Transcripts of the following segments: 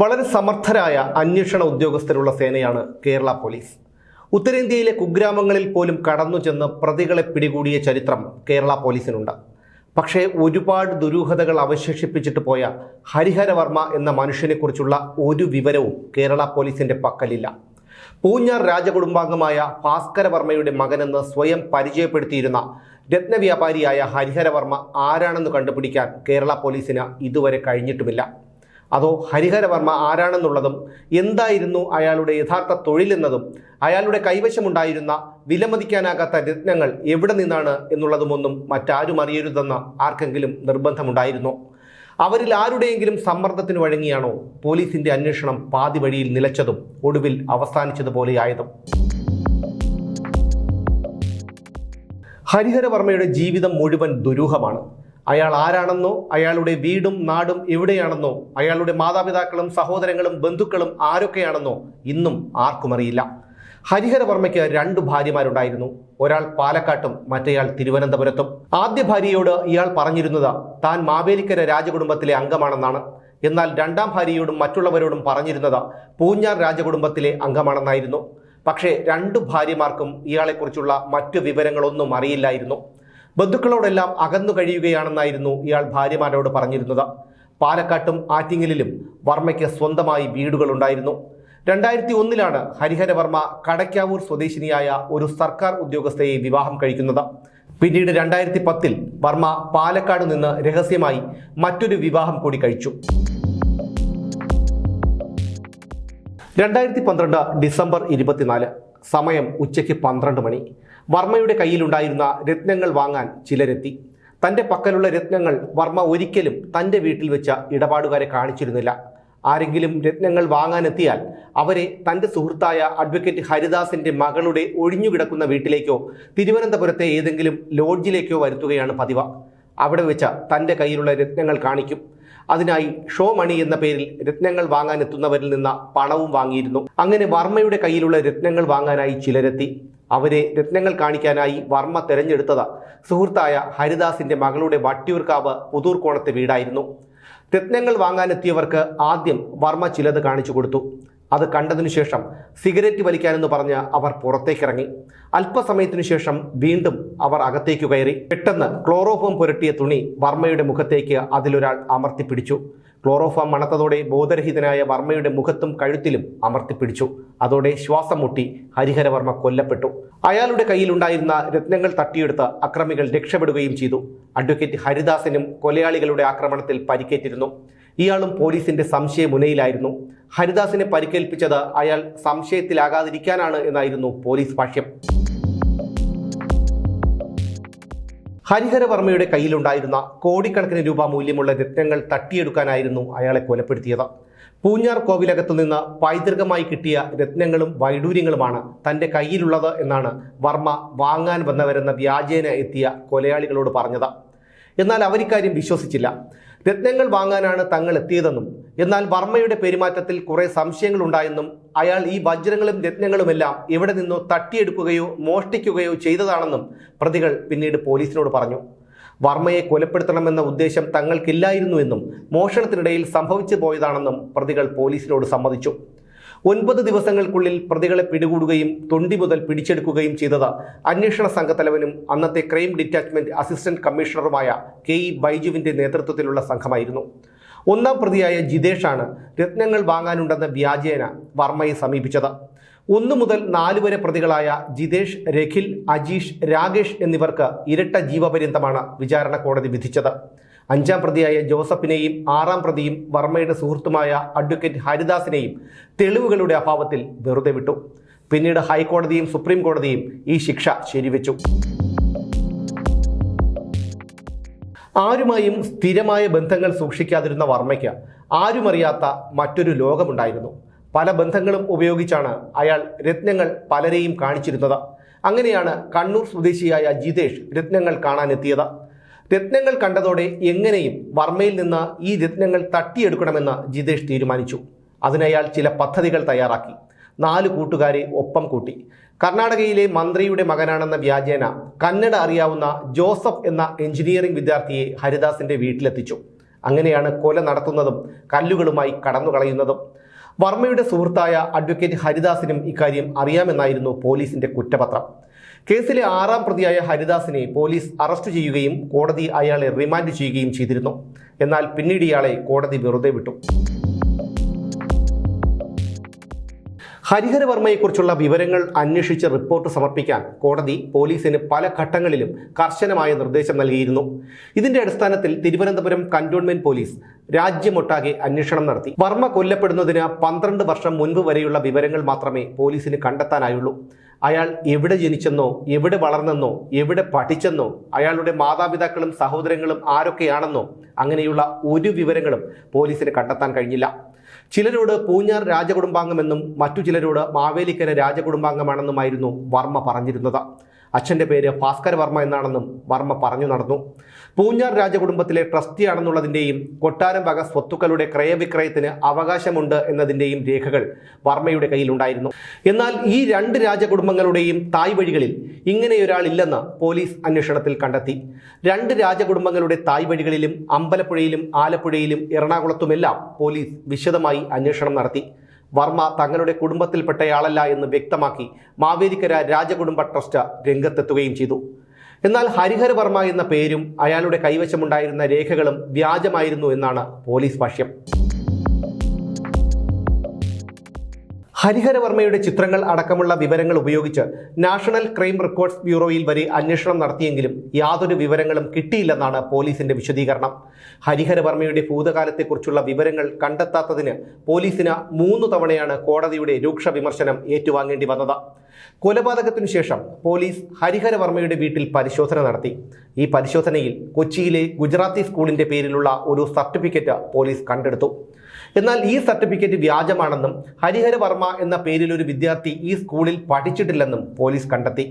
വളരെ സമർത്ഥരായ അന്വേഷണ ഉദ്യോഗസ്ഥരുള്ള സേനയാണ് കേരള പോലീസ്. ഉത്തരേന്ത്യയിലെ കുഗ്രാമങ്ങളിൽ പോലും കടന്നു ചെന്ന് പ്രതികളെ പിടികൂടിയ ചരിത്രം കേരള പോലീസിനുണ്ട്. പക്ഷേ ഒരുപാട് ദുരൂഹതകൾ അവശേഷിപ്പിച്ചിട്ട് പോയ ഹരിഹരവർമ്മ എന്ന മനുഷ്യനെക്കുറിച്ചുള്ള ഒരു വിവരവും കേരള പോലീസിന്റെ പക്കലില്ല. പൂഞ്ഞാർ രാജകുടുംബാംഗമായ ഭാസ്കരവർമ്മയുടെ മകനെന്ന് സ്വയം പരിചയപ്പെടുത്തിയിരുന്ന രത്നവ്യാപാരിയായ ഹരിഹരവർമ്മ ആരാണെന്ന് കണ്ടുപിടിക്കാൻ കേരള പോലീസിന് ഇതുവരെ കഴിഞ്ഞിട്ടുമില്ല. അതോ ഹരിഹരവർമ്മ ആരാണെന്നുള്ളതും എന്തായിരുന്നു അയാളുടെ യഥാർത്ഥ തൊഴിലെന്നതും അയാളുടെ കൈവശമുണ്ടായിരുന്ന വിലമതിക്കാനാകാത്ത രത്നങ്ങൾ എവിടെ നിന്നാണ് എന്നുള്ളതുമൊന്നും മറ്റാരും അറിയരുതെന്ന് ആർക്കെങ്കിലും നിർബന്ധമുണ്ടായിരുന്നോ? അവരിൽ ആരുടെയെങ്കിലും സമ്മർദ്ദത്തിന് വഴങ്ങിയാണോ പോലീസിന്റെ അന്വേഷണം പാതി വഴിയിൽ നിലച്ചതും ഒടുവിൽ അവസാനിച്ചതുപോലെയായതും? ഹരിഹരവർമ്മയുടെ ജീവിതം മുഴുവൻ ദുരൂഹമാണ്. അയാൾ ആരാണെന്നോ അയാളുടെ വീടും നാടും എവിടെയാണെന്നോ അയാളുടെ മാതാപിതാക്കളും സഹോദരങ്ങളും ബന്ധുക്കളും ആരൊക്കെയാണെന്നോ ഇന്നും ആർക്കും അറിയില്ല. ഹരിഹരവർമ്മയ്ക്ക് രണ്ടു ഭാര്യമാരുണ്ടായിരുന്നു. ഒരാൾ പാലക്കാട്ടും മറ്റേയാൾ തിരുവനന്തപുരത്തും. ആദ്യ ഭാര്യയോട് ഇയാൾ പറഞ്ഞിരുന്നത് താൻ മാവേലിക്കര രാജകുടുംബത്തിലെ അംഗമാണെന്നാണ്. എന്നാൽ രണ്ടാം ഭാര്യയോടും മറ്റുള്ളവരോടും പറഞ്ഞിരുന്നത് പൂഞ്ഞാർ രാജകുടുംബത്തിലെ അംഗമാണെന്നായിരുന്നു. പക്ഷേ രണ്ടു ഭാര്യമാർക്കും ഇയാളെക്കുറിച്ചുള്ള മറ്റു വിവരങ്ങളൊന്നും അറിയില്ലായിരുന്നു. ബന്ധുക്കളോടെല്ലാം അകന്നു കഴിയുകയാണെന്നായിരുന്നു ഇയാൾ ഭാര്യമാരോട് പറഞ്ഞിരുന്നത്. പാലക്കാട്ടും ആറ്റിങ്ങലിലും വർമ്മയ്ക്ക് സ്വന്തമായി വീടുകളുണ്ടായിരുന്നു. രണ്ടായിരത്തി ഒന്നിലാണ് ഹരിഹരവർമ്മ കടയ്ക്കാവൂർ സ്വദേശിനിയായ ഒരു സർക്കാർ ഉദ്യോഗസ്ഥയെ വിവാഹം കഴിക്കുന്നത്. പിന്നീട് രണ്ടായിരത്തി പത്തിൽ വർമ്മ പാലക്കാട് നിന്ന് രഹസ്യമായി മറ്റൊരു വിവാഹം കൂടി കഴിച്ചു. രണ്ടായിരത്തി പന്ത്രണ്ട് ഡിസംബർ ഇരുപത്തിനാല് സമയം ഉച്ചയ്ക്ക് പന്ത്രണ്ട് മണി. വർമ്മയുടെ കയ്യിലുണ്ടായിരുന്ന രത്നങ്ങൾ വാങ്ങാൻ ചിലരെത്തി. തന്റെ പക്കലുള്ള രത്നങ്ങൾ വർമ്മ ഒരിക്കലും തന്റെ വീട്ടിൽ വെച്ച ഇടപാടുകാരെ കാണിച്ചിരുന്നില്ല. ആരെങ്കിലും രത്നങ്ങൾ വാങ്ങാനെത്തിയാൽ അവരെ തന്റെ സുഹൃത്തായ അഡ്വക്കേറ്റ് ഹരിദാസിന്റെ മകളുടെ ഒഴിഞ്ഞുകിടക്കുന്ന വീട്ടിലേക്കോ തിരുവനന്തപുരത്തെ ഏതെങ്കിലും ലോഡ്ജിലേക്കോ വരുത്തുകയാണ് പതിവ്. അവിടെ വെച്ച തന്റെ കയ്യിലുള്ള രത്നങ്ങൾ കാണിക്കും. അതിനായി ഷോ മണി എന്ന പേരിൽ രത്നങ്ങൾ വാങ്ങാനെത്തുന്നവരിൽ നിന്ന് പണവും വാങ്ങിയിരുന്നു. അങ്ങനെ വർമ്മയുടെ കയ്യിലുള്ള രത്നങ്ങൾ വാങ്ങാനായി ചിലരെത്തി. അവരെ രത്നങ്ങൾ കാണിക്കാനായി വർമ്മ തെരഞ്ഞെടുത്തത്. സുഹൃത്തായ ഹരിദാസിന്റെ മകളുടെ വട്ടിയൂർക്കാവ് പുതൂർക്കോണത്തെ വീടായിരുന്നു. രത്നങ്ങൾ വാങ്ങാനെത്തിയവർക്ക് ആദ്യം വർമ്മ ചിലത് കാണിച്ചു കൊടുത്തു. അത് കണ്ടതിനു ശേഷം സിഗരറ്റ് വലിക്കാനെന്ന് പറഞ്ഞ് അവർ പുറത്തേക്കിറങ്ങി. അല്പസമയത്തിനു ശേഷം വീണ്ടും അവർ അകത്തേക്ക് കയറി. പെട്ടെന്ന് ക്ലോറോഫോം പുരട്ടിയ തുണി വർമ്മയുടെ മുഖത്തേക്ക് അതിലൊരാൾ അമർത്തിപ്പിടിച്ചു. ക്ലോറോഫോം മണത്തതോടെ ബോധരഹിതനായ വർമ്മയുടെ മുഖത്തും കഴുത്തിലും അമർത്തിപ്പിടിച്ചു അതോടെ ശ്വാസം മുട്ടി ഹരിഹരവർമ്മ കൊല്ലപ്പെട്ടു. അയാളുടെ കയ്യിലുണ്ടായിരുന്ന രത്നങ്ങൾ തട്ടിയെടുത്ത് അക്രമികൾ രക്ഷപ്പെടുകയും ചെയ്തു. അഡ്വക്കേറ്റ് ഹരിദാസനും കൊലയാളികളുടെ ആക്രമണത്തിൽ പരിക്കേറ്റിരുന്നു. ഇയാളും പോലീസിന്റെ സംശയമുനയിലായിരുന്നു. ഹരിദാസിനെ പരിക്കേൽപ്പിച്ചത് അയാൾ സംശയത്തിലാകാതിരിക്കാനാണ് എന്നായിരുന്നു പോലീസ് ഭാഷ്യം. ഹരിഹരവർമ്മയുടെ കയ്യിലുണ്ടായിരുന്ന കോടിക്കണക്കിന് രൂപ മൂല്യമുള്ള രത്നങ്ങൾ തട്ടിയെടുക്കാനായിരുന്നു അയാളെ കൊലപ്പെടുത്തിയത്. പൂഞ്ഞാർ കോവിലകത്തു നിന്ന് പൈതൃകമായി കിട്ടിയ രത്നങ്ങളും വൈഡൂര്യങ്ങളുമാണ് തന്റെ കയ്യിലുള്ളത് എന്നാണ് വർമ്മ വാങ്ങാൻ വന്നവരെന്ന വ്യാജേന എത്തിയ കൊലയാളികളോട് പറഞ്ഞത്. എന്നാൽ അവരിക്കാര്യം വിശ്വസിച്ചില്ല. രത്നങ്ങൾ വാങ്ങാനാണ് തങ്ങൾ എത്തിയതെന്നും എന്നാൽ വർമ്മയുടെ പെരുമാറ്റത്തിൽ കുറെ സംശയങ്ങൾ ഉണ്ടായെന്നും അയാൾ ഈ വജ്രങ്ങളും രത്നങ്ങളുമെല്ലാം എവിടെ നിന്നോ തട്ടിയെടുക്കുകയോ മോഷ്ടിക്കുകയോ ചെയ്തതാണെന്നും പ്രതികൾ പിന്നീട് പോലീസിനോട് പറഞ്ഞു. വർമ്മയെ കൊലപ്പെടുത്തണമെന്ന ഉദ്ദേശം തങ്ങൾക്കില്ലായിരുന്നുവെന്നും മോഷണത്തിനിടയിൽ സംഭവിച്ചു പോയതാണെന്നും പ്രതികൾ പോലീസിനോട് സമ്മതിച്ചു. ഒൻപത് ദിവസങ്ങൾക്കുള്ളിൽ പ്രതികളെ പിടികൂടുകയും തൊണ്ടി മുതൽ പിടിച്ചെടുക്കുകയും ചെയ്തത് അന്വേഷണ സംഘത്തലവനും അന്നത്തെ ക്രൈം ഡിറ്റാച്ച്മെന്റ് അസിസ്റ്റന്റ് കമ്മീഷണറുമായ കെ ഇ ബൈജുവിന്റെ നേതൃത്വത്തിലുള്ള സംഘമായിരുന്നു. ഒന്നാം പ്രതിയായ ജിതേഷാണ് രത്നങ്ങൾ വാങ്ങാനുണ്ടെന്ന വ്യാജേന വർമ്മയെ സമീപിച്ചത്. ഒന്നു മുതൽ നാല് വരെ പ്രതികളായ ജിതേഷ് രഖിൽ അജീഷ് രാകേഷ് എന്നിവർക്ക് ഇരട്ട ജീവപര്യന്തമാണ് വിചാരണ കോടതി വിധിച്ചത്. അഞ്ചാം പ്രതിയായ ജോസഫിനെയും ആറാം പ്രതിയും വർമ്മയുടെ സുഹൃത്തുമായ അഡ്വക്കേറ്റ് ഹരിദാസിനെയും തെളിവുകളുടെ അഭാവത്തിൽ വെറുതെ വിട്ടു. പിന്നീട് ഹൈക്കോടതിയും സുപ്രീം കോടതിയും ഈ ശിക്ഷ ശരിവെച്ചു. ആരുമായും സ്ഥിരമായ ബന്ധങ്ങൾ സൂക്ഷിക്കാതിരുന്ന വർമ്മയ്ക്ക് ആരുമറിയാത്ത മറ്റൊരു ലോകമുണ്ടായിരുന്നു. പല ബന്ധങ്ങളും ഉപയോഗിച്ചാണ് അയാൾ രത്നങ്ങൾ പലരെയും കാണിച്ചിരുന്നത്. അങ്ങനെയാണ് കണ്ണൂർ സ്വദേശിയായ ജിതേഷ് രത്നങ്ങൾ കാണാനെത്തിയത്. രത്നങ്ങൾ കണ്ടതോടെ എങ്ങനെയും വർമ്മയിൽ നിന്ന് ഈ രത്നങ്ങൾ തട്ടിയെടുക്കണമെന്ന് ജിതേഷ് തീരുമാനിച്ചു. അതിനയാൾ ചില പദ്ധതികൾ തയ്യാറാക്കി. നാല് കൂട്ടുകാരെ ഒപ്പം കൂട്ടി. കർണാടകയിലെ മന്ത്രിയുടെ മകനാണെന്ന വ്യാജേന കന്നഡ അറിയാവുന്ന ജോസഫ് എന്ന എഞ്ചിനീയറിംഗ് വിദ്യാർത്ഥിയെ ഹരിദാസിന്റെ വീട്ടിലെത്തിച്ചു. അങ്ങനെയാണ് കൊല നടത്തുന്നതും കല്ലുകളുമായി കടന്നു കളയുന്നതും വർമ്മയുടെ സുഹൃത്തായ അഡ്വക്കേറ്റ് ഹരിദാസിനും ഇക്കാര്യം അറിയാമെന്നായിരുന്നു പോലീസിന്റെ കുറ്റപത്രം. കേസിലെ ആറാം പ്രതിയായ ഹരിദാസിനെ പോലീസ് അറസ്റ്റ് ചെയ്യുകയും കോടതി അയാളെ റിമാൻഡ് ചെയ്യുകയും ചെയ്തിരുന്നു. എന്നാൽ പിന്നീട് ഇയാളെ കോടതി വെറുതെ വിട്ടു. ഹരിഹരവർമ്മയെക്കുറിച്ചുള്ള വിവരങ്ങൾ അന്വേഷിച്ച് റിപ്പോർട്ട് സമർപ്പിക്കാൻ കോടതി പോലീസിന് പല ഘട്ടങ്ങളിലും കർശനമായ നിർദ്ദേശം നൽകിയിരുന്നു. ഇതിന്റെ അടിസ്ഥാനത്തിൽ തിരുവനന്തപുരം കന്റോൺമെന്റ് പോലീസ് രാജ്യമൊട്ടാകെ അന്വേഷണം നടത്തി. വർമ്മ കൊല്ലപ്പെടുന്നതിന് പന്ത്രണ്ട് വർഷം മുൻപ് വരെയുള്ള വിവരങ്ങൾ മാത്രമേ പോലീസിന് കണ്ടെത്താനായുള്ളൂ. അയാൾ എവിടെ ജനിച്ചെന്നോ എവിടെ വളർന്നെന്നോ എവിടെ പഠിച്ചെന്നോ അയാളുടെ മാതാപിതാക്കളും സഹോദരങ്ങളും ആരൊക്കെയാണെന്നോ അങ്ങനെയുള്ള ഒരു വിവരങ്ങളും പോലീസിന് കണ്ടെത്താൻ കഴിഞ്ഞില്ല. ചിലരോട് പൂഞ്ഞാർ രാജകുടുംബാംഗമെന്നും മറ്റു ചിലരോട് മാവേലിക്കര രാജകുടുംബാംഗമാണെന്നുമായിരുന്നു വർമ്മ പറഞ്ഞിരുന്നത്. അച്ഛന്റെ പേര് ഭാസ്കര വർമ്മ എന്നാണെന്നും വർമ്മ പറഞ്ഞു നടന്നു. പൂഞ്ഞാർ രാജകുടുംബത്തിലെ ട്രസ്റ്റിയാണെന്നുള്ളതിന്റെയും കൊട്ടാരം വക സ്വത്തുക്കളുടെ ക്രയവിക്രയത്തിന് അവകാശമുണ്ട് എന്നതിന്റെയും രേഖകൾ വർമ്മയുടെ കയ്യിലുണ്ടായിരുന്നു. എന്നാൽ ഈ രണ്ട് രാജകുടുംബങ്ങളുടെയും തായ് വഴികളിൽ ഇങ്ങനെയൊരാളില്ലെന്ന് പോലീസ് അന്വേഷണത്തിൽ കണ്ടെത്തി. രണ്ട് രാജകുടുംബങ്ങളുടെ തായ് വഴികളിലും അമ്പലപ്പുഴയിലും ആലപ്പുഴയിലും എറണാകുളത്തുമെല്ലാം പോലീസ് വിശദമായി അന്വേഷണം നടത്തി. വർമ്മ തങ്ങളുടെ കുടുംബത്തിൽപ്പെട്ടയാളല്ല എന്ന് വ്യക്തമാക്കി മാവേലിക്കര രാജകുടുംബ ട്രസ്റ്റ് രംഗത്തെത്തുകയും ചെയ്തു. എന്നാൽ ഹരിഹര വർമ്മ എന്ന പേരും അയാളുടെ കൈവശമുണ്ടായിരുന്ന രേഖകളും വ്യാജമായിരുന്നു എന്നാണ് പോലീസ് ഭാഷ്യം. ഹരിഹരവർമ്മയുടെ ചിത്രങ്ങൾ അടക്കമുള്ള വിവരങ്ങൾ ഉപയോഗിച്ച് നാഷണൽ ക്രൈം റെക്കോർഡ്സ് ബ്യൂറോയിൽ വരെ അന്വേഷണം നടത്തിയെങ്കിലും യാതൊരു വിവരങ്ങളും കിട്ടിയില്ലെന്നാണ് പോലീസിന്റെ വിശദീകരണം. ഹരിഹരവർമ്മയുടെ ഭൂതകാലത്തെക്കുറിച്ചുള്ള വിവരങ്ങൾ കണ്ടെത്താത്തതിന് പോലീസിന് മൂന്ന് തവണയാണ് കോടതിയുടെ രൂക്ഷ വിമർശനം ഏറ്റുവാങ്ങേണ്ടി വന്നത്. കൊലപാതകത്തിനു ശേഷം പോലീസ് ഹരിഹരവർമ്മയുടെ വീട്ടിൽ പരിശോധന നടത്തി. ഈ പരിശോധനയിൽ കൊച്ചിയിലെ ഗുജറാത്തി സ്കൂളിന്റെ പേരിലുള്ള ഒരു സർട്ടിഫിക്കറ്റ് പോലീസ് കണ്ടെടുത്തു. എന്നാൽ ഈ സർട്ടിഫിക്കറ്റ് വ്യാജമാണെന്നും ഹരിഹരവർമ്മ എന്ന പേരിൽ ഒരു വിദ്യാർത്ഥി ഈ സ്കൂളിൽ പഠിച്ചിട്ടില്ലെന്നും പോലീസ് കണ്ടെത്തി.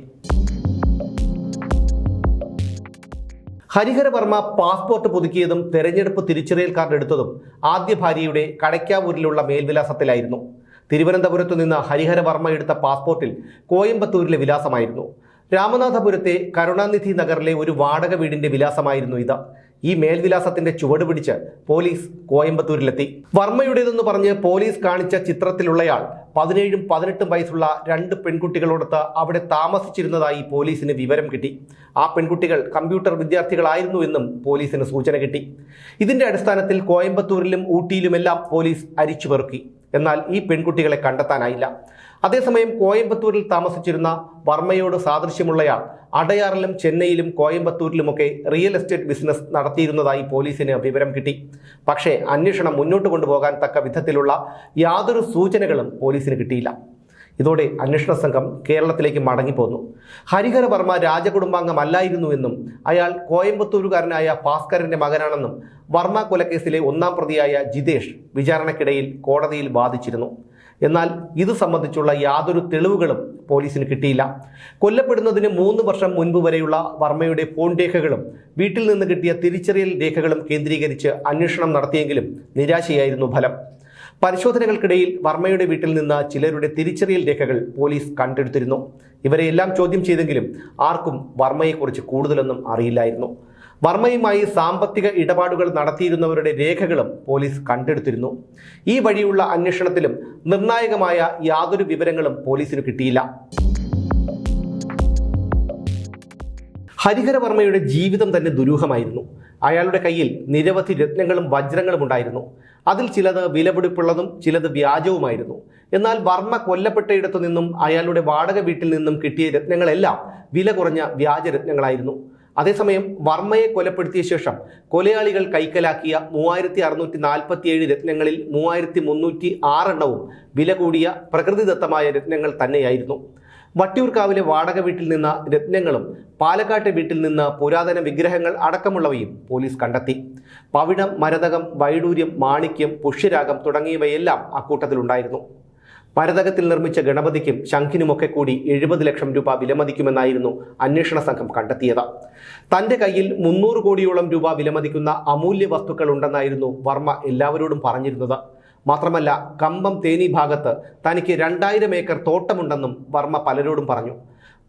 ഹരിഹരവർമ്മ പാസ്പോർട്ട് പുതുക്കിയതും തെരഞ്ഞെടുപ്പ് തിരിച്ചറിയൽ കാർഡ് എടുത്തതും ആദ്യ ഭാര്യയുടെ കടയ്ക്കാവൂരിലുള്ള മേൽവിലാസത്തിലായിരുന്നു. തിരുവനന്തപുരത്തു നിന്ന് ഹരിഹര വർമ്മ എടുത്ത പാസ്പോർട്ടിൽ കോയമ്പത്തൂരിലെ വിലാസമായിരുന്നു. രാമനാഥപുരത്തെ കരുണാനിധി നഗറിലെ ഒരു വാടക വീടിന്റെ വിലാസമായിരുന്നു ഇത്. ഈ മേൽവിലാസത്തിന്റെ ചുവട് പിടിച്ച് പോലീസ് കോയമ്പത്തൂരിലെത്തി. വർമ്മയുടേതെന്ന് പറഞ്ഞ് പോലീസ് കാണിച്ച ചിത്രത്തിലുള്ളയാൾ പതിനേഴും പതിനെട്ടും വയസ്സുള്ള രണ്ട് പെൺകുട്ടികളോടൊത്ത് അവിടെ താമസിച്ചിരുന്നതായി പോലീസിന് വിവരം കിട്ടി. ആ പെൺകുട്ടികൾ കമ്പ്യൂട്ടർ വിദ്യാർത്ഥികളായിരുന്നു എന്നും പോലീസിന് സൂചന കിട്ടി. ഇതിന്റെ അടിസ്ഥാനത്തിൽ കോയമ്പത്തൂരിലും ഊട്ടിയിലുമെല്ലാം പോലീസ് അരിച്ചു പെറുക്കി എന്നാൽ ഈ പെൺകുട്ടികളെ കണ്ടെത്താനായില്ല. അതേസമയം കോയമ്പത്തൂരിൽ താമസിച്ചിരുന്ന വർമ്മയോട് സാദൃശ്യമുള്ളയാൾ അടയാറിലും ചെന്നൈയിലും കോയമ്പത്തൂരിലുമൊക്കെ റിയൽ എസ്റ്റേറ്റ് ബിസിനസ് നടത്തിയിരുന്നതായി പോലീസിന് വിവരം കിട്ടി. പക്ഷേ അന്വേഷണം മുന്നോട്ട് കൊണ്ടുപോകാൻ തക്ക വിധത്തിലുള്ള യാതൊരു സൂചനകളും പോലീസിന് കിട്ടിയില്ല. ഇതോടെ അന്വേഷണ സംഘം കേരളത്തിലേക്ക് മടങ്ങിപ്പോന്നു. ഹരിഹര വർമ്മ രാജകുടുംബാംഗമല്ലായിരുന്നുവെന്നും അയാൾ കോയമ്പത്തൂരുകാരനായ ഭാസ്കരന്റെ മകനാണെന്നും വർമ്മ കൊലക്കേസിലെ ഒന്നാം പ്രതിയായ ജിതേഷ് വിചാരണയ്ക്കിടയിൽ കോടതിയിൽ വാദിച്ചിരുന്നു. എന്നാൽ ഇത് സംബന്ധിച്ചുള്ള യാതൊരു തെളിവുകളും പോലീസിന് കിട്ടിയില്ല. കൊല്ലപ്പെടുന്നതിന് മൂന്ന് വർഷം മുൻപ് വരെയുള്ള വർമ്മയുടെ ഫോൺ രേഖകളും വീട്ടിൽ നിന്ന് കിട്ടിയ തിരിച്ചറിയൽ രേഖകളും കേന്ദ്രീകരിച്ച് അന്വേഷണം നടത്തിയെങ്കിലും നിരാശയായിരുന്നു ഫലം. പരിശോധനകൾക്കിടയിൽ വർമ്മയുടെ വീട്ടിൽ നിന്ന് ചിലരുടെ തിരിച്ചറിയൽ രേഖകൾ പോലീസ് കണ്ടെടുത്തിരുന്നു. ഇവരെയെല്ലാം ചോദ്യം ചെയ്തെങ്കിലും ആർക്കും വർമ്മയെക്കുറിച്ച് കൂടുതലൊന്നും അറിയില്ലായിരുന്നു. വർമ്മയുമായി സാമ്പത്തിക ഇടപാടുകൾ നടത്തിയിരുന്നവരുടെ രേഖകളും പോലീസ് കണ്ടെടുത്തിരുന്നു. ഈ വഴിയുള്ള അന്വേഷണത്തിലും നിർണായകമായ യാതൊരു വിവരങ്ങളും പോലീസിന് കിട്ടിയില്ല. ഹരിഹരവർമ്മയുടെ ജീവിതം തന്നെ ദുരൂഹമായിരുന്നു. അയാളുടെ കയ്യിൽ നിരവധി രത്നങ്ങളും വജ്രങ്ങളും ഉണ്ടായിരുന്നു. അതിൽ ചിലത് വിലപിടിപ്പുള്ളതും ചിലത് വ്യാജവുമായിരുന്നു. എന്നാൽ വർമ്മ കൊല്ലപ്പെട്ടയിടത്തു നിന്നും അയാളുടെ വാടക വീട്ടിൽ നിന്നും കിട്ടിയ രത്നങ്ങളെല്ലാം വില കുറഞ്ഞ വ്യാജരത്നങ്ങളായിരുന്നു അതേസമയം വർമ്മയെ കൊലപ്പെടുത്തിയ ശേഷം കൊലയാളികൾ കൈക്കലാക്കിയ മൂവായിരത്തി അറുന്നൂറ്റി നാൽപ്പത്തിയേഴ് രത്നങ്ങളിൽ മൂവായിരത്തി മുന്നൂറ്റി ആറെണ്ണവും വില കൂടിയ പ്രകൃതിദത്തമായ രത്നങ്ങൾ തന്നെയായിരുന്നു. വട്ടിയൂർക്കാവിലെ വാടക വീട്ടിൽ നിന്ന് രത്നങ്ങളും പാലക്കാട്ടെ വീട്ടിൽ നിന്ന് പുരാതന വിഗ്രഹങ്ങൾ അടക്കമുള്ളവയും പോലീസ് കണ്ടെത്തി. പവിഴം മരതകം വൈഡൂര്യം മാണിക്യം പുഷ്യരാഗം തുടങ്ങിയവയെല്ലാം അക്കൂട്ടത്തിലുണ്ടായിരുന്നു മരതകത്തിൽ നിർമ്മിച്ച ഗണപതിക്കും ശംഖിനുമൊക്കെ കൂടി എഴുപത് ലക്ഷം രൂപ വിലമതിക്കുമെന്നായിരുന്നു അന്വേഷണ സംഘം കണ്ടെത്തിയത്. തന്റെ കയ്യിൽ മുന്നൂറ് കോടിയോളം രൂപ വിലമതിക്കുന്ന അമൂല്യ വസ്തുക്കൾ ഉണ്ടെന്നായിരുന്നു വർമ്മ എല്ലാവരോടും പറഞ്ഞിരുന്നത്. മാത്രമല്ല കമ്പം തേനി ഭാഗത്ത് തനിക്ക് രണ്ടായിരം ഏക്കർ തോട്ടമുണ്ടെന്നും വർമ്മ പലരോടും പറഞ്ഞു.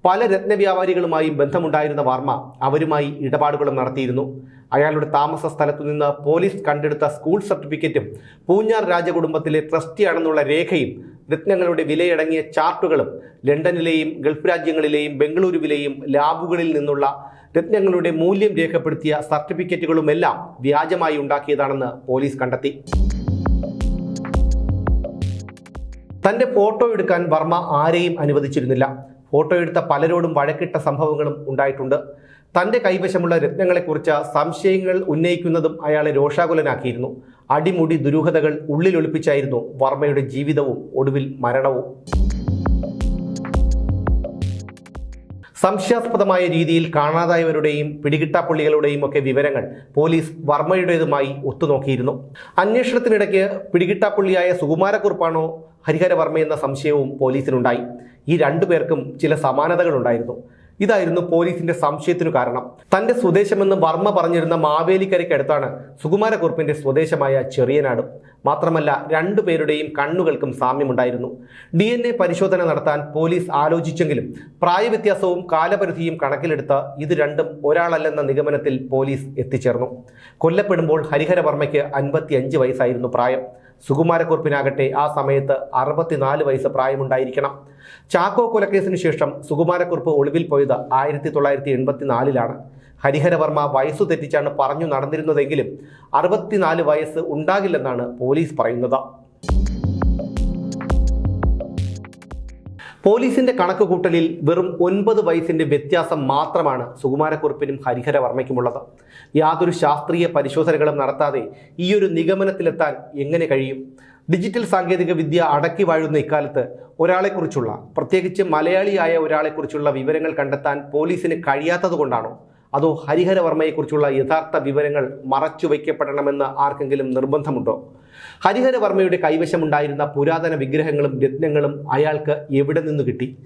പല രത്നവ്യാപാരികളുമായും ബന്ധമുണ്ടായിരുന്ന വർമ്മ അവരുമായി ഇടപാടുകളും നടത്തിയിരുന്നു. അയാളുടെ താമസ സ്ഥലത്തു നിന്ന് പോലീസ് കണ്ടെടുത്ത സ്കൂൾ സർട്ടിഫിക്കറ്റും പൂഞ്ഞാർ രാജകുടുംബത്തിലെ ട്രസ്റ്റിയാണെന്നുള്ള രേഖയും രത്നങ്ങളുടെ വിലയടങ്ങിയ ചാർട്ടുകളും ലണ്ടനിലെയും ഗൾഫ് രാജ്യങ്ങളിലെയും ബംഗളൂരുവിലെയും ലാബുകളിൽ നിന്നുള്ള രത്നങ്ങളുടെ മൂല്യം രേഖപ്പെടുത്തിയ സർട്ടിഫിക്കറ്റുകളുമെല്ലാം വ്യാജമായി ഉണ്ടാക്കിയതാണെന്ന് പോലീസ് കണ്ടെത്തി. തന്റെ ഫോട്ടോ എടുക്കാൻ വർമ്മ ആരെയും അനുവദിച്ചിരുന്നില്ല. ഫോട്ടോ എടുത്ത പലരോടും വഴക്കിട്ട സംഭവങ്ങളും ഉണ്ടായിട്ടുണ്ട്. തന്റെ കൈവശമുള്ള രത്നങ്ങളെക്കുറിച്ച് സംശയങ്ങൾ ഉന്നയിക്കുന്നതും അയാളെ രോഷാകുലനാക്കിയിരുന്നു. അടിമുടി ദുരൂഹതകൾ ഉള്ളിലൊളിപ്പിച്ചായിരുന്നു വർമ്മയുടെ ജീവിതവും ഒടുവിൽ മരണവും. സംശയാസ്പദമായ രീതിയിൽ കാണാതായവരുടെയും പിടികിട്ടാപ്പുള്ളികളുടെയും ഒക്കെ വിവരങ്ങൾ പോലീസ് വർമ്മയുടേതുമായി ഒത്തുനോക്കിയിരുന്നു. അന്വേഷണത്തിനിടയ്ക്ക് പിടികിട്ടാപ്പുള്ളിയായ സുകുമാരക്കുറിപ്പാണോ ഹരിഹരവർമ്മയെന്ന സംശയവും പോലീസിനുണ്ടായി. ഈ രണ്ടു പേർക്കും ചില സമാനതകളുണ്ടായിരുന്നു. ഇതായിരുന്നു പോലീസിന്റെ സംശയത്തിനു കാരണം. തന്റെ സ്വദേശമെന്ന് വർമ്മ പറഞ്ഞിരുന്ന മാവേലിക്കരയ്ക്കടുത്താണ് സുകുമാരക്കുറുപ്പിന്റെ സ്വദേശമായ ചെറിയനാട്. മാത്രമല്ല രണ്ടുപേരുടെയും കണ്ണുകൾക്കും സാമ്യമുണ്ടായിരുന്നു. ഡി എൻ എ പരിശോധന നടത്താൻ പോലീസ് ആലോചിച്ചെങ്കിലും പ്രായവ്യത്യാസവും കാലപരിധിയും കണക്കിലെടുത്ത് ഇത് രണ്ടും ഒരാളല്ലെന്ന നിഗമനത്തിൽ പോലീസ് എത്തിച്ചേർന്നു. കൊല്ലപ്പെടുമ്പോൾ ഹരിഹരവർമ്മയ്ക്ക് അൻപത്തിയഞ്ച് വയസ്സായിരുന്നു പ്രായം. സുകുമാരക്കുറുപ്പിനാകട്ടെ ആ സമയത്ത് അറുപത്തിനാല് വയസ്സ് പ്രായമുണ്ടായിരിക്കണം. ചാക്കോ കൊലക്കേസിന് ശേഷം സുകുമാരക്കുറുപ്പ് ഒളിവിൽ പോയത് ആയിരത്തി തൊള്ളായിരത്തി എൺപത്തിനാലിലാണ്. ഹരിഹരവർമ്മ വയസ്സ് തെറ്റിച്ചാണ് പറഞ്ഞു നടന്നിരുന്നതെങ്കിലും അറുപത്തിനാല് വയസ്സ് ഉണ്ടാകില്ലെന്നാണ് പോലീസ് പറയുന്നത്. പോലീസിന്റെ കണക്ക് കൂട്ടലിൽ വെറും ഒൻപത് വയസ്സിന്റെ വ്യത്യാസം മാത്രമാണ് സുകുമാരക്കുറുപ്പിനും ഹരിഹരവർമ്മയ്ക്കുമുള്ളത് യാതൊരു ശാസ്ത്രീയ പരിശോധനകളും നടത്താതെ ഈയൊരു നിഗമനത്തിലെത്താൻ എങ്ങനെ കഴിയും? ഡിജിറ്റൽ സാങ്കേതിക വിദ്യ അടക്കി വാഴുന്ന ഇക്കാലത്ത് ഒരാളെക്കുറിച്ചുള്ള പ്രത്യേകിച്ച് മലയാളിയായ ഒരാളെക്കുറിച്ചുള്ള വിവരങ്ങൾ കണ്ടെത്താൻ പോലീസിന് കഴിയാത്തതുകൊണ്ടാണോ അതോ ഹരിഹരവർമ്മയെക്കുറിച്ചുള്ള യഥാർത്ഥ വിവരങ്ങൾ മറച്ചു വയ്ക്കപ്പെടണമെന്ന് ആർക്കെങ്കിലും നിർബന്ധമുണ്ടോ? ഹരിഹരവർമ്മയുടെ കൈവശമുണ്ടായിരുന്ന പുരാതന വിഗ്രഹങ്ങളും രത്നങ്ങളും അയാൾക്ക് എവിടെ നിന്ന് കിട്ടി?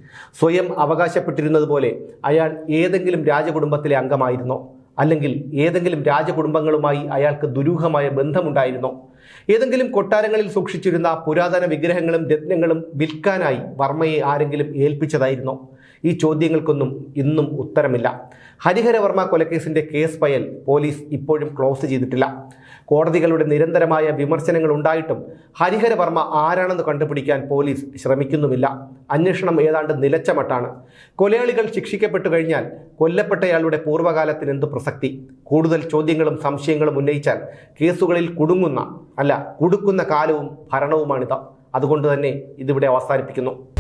സ്വയം അവകാശപ്പെട്ടിരുന്നതുപോലെ അയാൾ ഏതെങ്കിലും രാജകുടുംബത്തിലെ അംഗമായിരുന്നോ? അല്ലെങ്കിൽ ഏതെങ്കിലും രാജകുടുംബങ്ങളുമായി അയാൾക്ക് ദുരൂഹമായ ബന്ധമുണ്ടായിരുന്നോ? ഏതെങ്കിലും കൊട്ടാരങ്ങളിൽ സൂക്ഷിച്ചിരുന്ന പുരാതന വിഗ്രഹങ്ങളും രത്നങ്ങളും വിൽക്കാനായി വർമ്മയെ ആരെങ്കിലും ഏൽപ്പിച്ചതായിരുന്നോ? ഈ ചോദ്യങ്ങൾക്കൊന്നും ഇന്നും ഉത്തരമില്ല. ഹരിഹരവർമ്മ കൊലക്കേസിന്റെ കേസ് ഫയൽ പോലീസ് ഇപ്പോഴും ക്ലോസ് ചെയ്തിട്ടില്ല. കോടതികളുടെ നിരന്തരമായ വിമർശനങ്ങൾ ഉണ്ടായിട്ടും ഹരിഹരവർമ്മ ആരാണെന്ന് കണ്ടുപിടിക്കാൻ പോലീസ് ശ്രമിക്കുന്നുമില്ല. അന്വേഷണം ഏതാണ്ട് നിലച്ച മട്ടാണ്. കൊലയാളികൾ ശിക്ഷിക്കപ്പെട്ടു കഴിഞ്ഞാൽ കൊല്ലപ്പെട്ടയാളുടെ പൂർവകാലത്തിന് എന്ത് പ്രസക്തി? കൂടുതൽ ചോദ്യങ്ങളും സംശയങ്ങളും ഉന്നയിച്ചാൽ കേസുകളിൽ കുടുങ്ങുന്ന അല്ല കുടുക്കുന്ന കാലവും ഭരണവുമാണിത്. അതുകൊണ്ട് തന്നെ ഇതിവിടെ അവസാനിപ്പിക്കുന്നു.